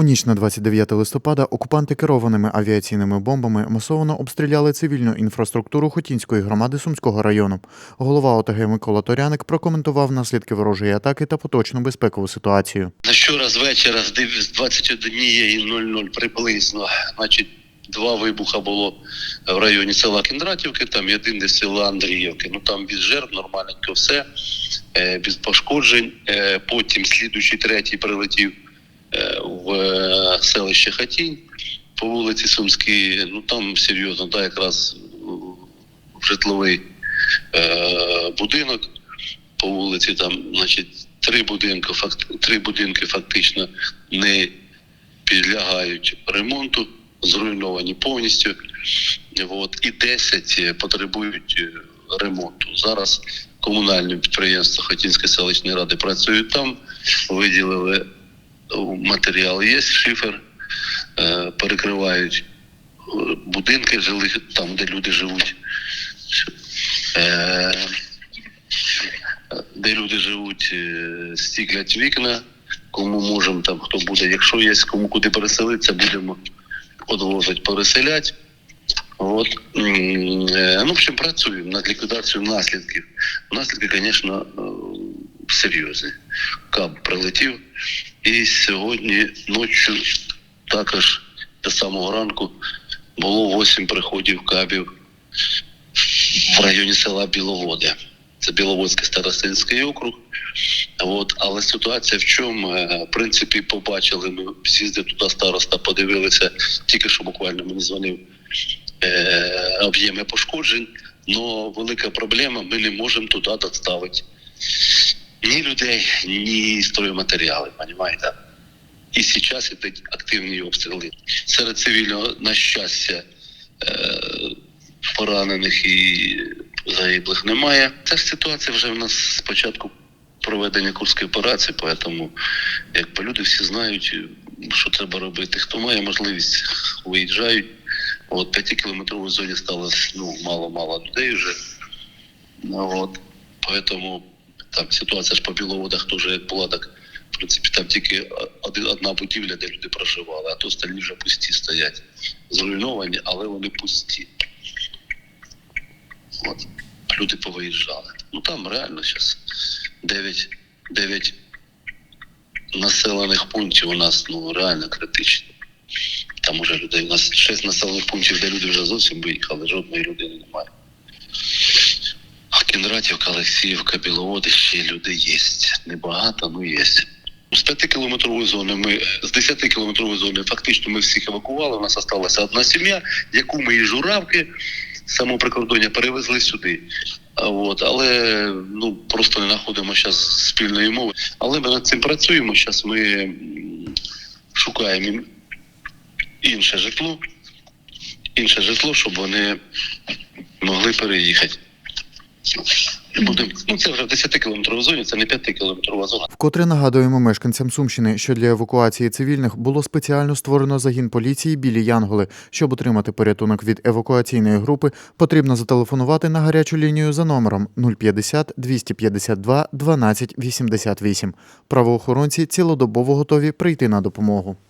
У ніч на 29 листопада окупанти керованими авіаційними бомбами масово обстріляли цивільну інфраструктуру Хотінської громади Сумського району. Голова ОТГ Микола Торяник прокоментував наслідки ворожої атаки та поточну безпекову ситуацію. На вчора з вечора з дев- з 21.00 приблизно, значить, два вибуха було в районі села Кіндратівки, там і один села Андріївки. Ну там без жертв, нормальненько все, без пошкоджень. Е, потім слідуючий третій прилетів е, селище Хатінь по вулиці Сумській. Ну там серйозно, да, якраз житловий е, будинок по вулиці, там, значить, три будинки, факт, три будинки фактично не підлягають ремонту, зруйновані повністю. От, і 10 потребують е, ремонту. Зараз комунальне підприємство Хотінської селищної ради працюють там, виділили е, матеріал, є шифер, е, перекривають е, будинки жилих, там, де люди живуть. Е, де люди живуть, стіклять вікна. Кому можемо, там хто буде, якщо є кому куди переселитися, будемо одвозити, переселяти. От ну, в общем, працюємо над ліквідацією наслідків. Наслідки, звісно, серйозні. Каб прилетів. І сьогодні ночі також до самого ранку було 8 приходів кабів в районі села Біловоди. Це Біловодський старостинський округ. От, але ситуація в чому? Е, В принципі, побачили, ми з'їздили туди староста, подивилися, тільки що буквально мені дзвонив е, об'єми пошкоджень. Но велика проблема, ми не можемо туди доставити ні людей, ні стройматеріали, розумієте? І зараз йдуть активні обстріли. Серед цивільного, на щастя, е, поранених і загиблих немає. Ця ж ситуація вже в нас з початку проведення курської операції, тому якби люди всі знають, що треба робити. Хто має можливість, виїжджають. От 5-кілометровій зоні стало ну, мало-мало людей вже. Ну, от, поэтому там ситуація ж по біловодах теж як була, так в принципі там тільки одна будівля, де люди проживали, а то остальні вже пусті стоять. Зруйновані, але вони пусті. От. Люди повиїжджали. Ну там реально зараз 9, 9 населених пунктів у нас ну реально критично. Там уже людей. У нас 6 населених пунктів, де люди вже зовсім виїхали, жодної людини немає. А Кіндратівка, Олексіївка, Біловоди ще люди є. Небагато, ну є. З 5 кілометрової зони ми з 10 кілометрової зони фактично ми всіх евакували. У нас залишилася одна сім'я, яку ми із журавки з самого прикордоння перевезли сюди. От, але ну просто не знаходимо зараз спільної мови. Але ми над цим працюємо. Зараз ми шукаємо інше житло, інше житло, щоб вони могли переїхати. Ну це вже в 10 кілометровій зоні, це не 5 кілометрова зона. Вкотре нагадуємо мешканцям Сумщини, що для евакуації цивільних було спеціально створено загін поліції білі Янголи. Щоб отримати порятунок від евакуаційної групи, потрібно зателефонувати на гарячу лінію за номером 050 252 12 88. Правоохоронці цілодобово готові прийти на допомогу.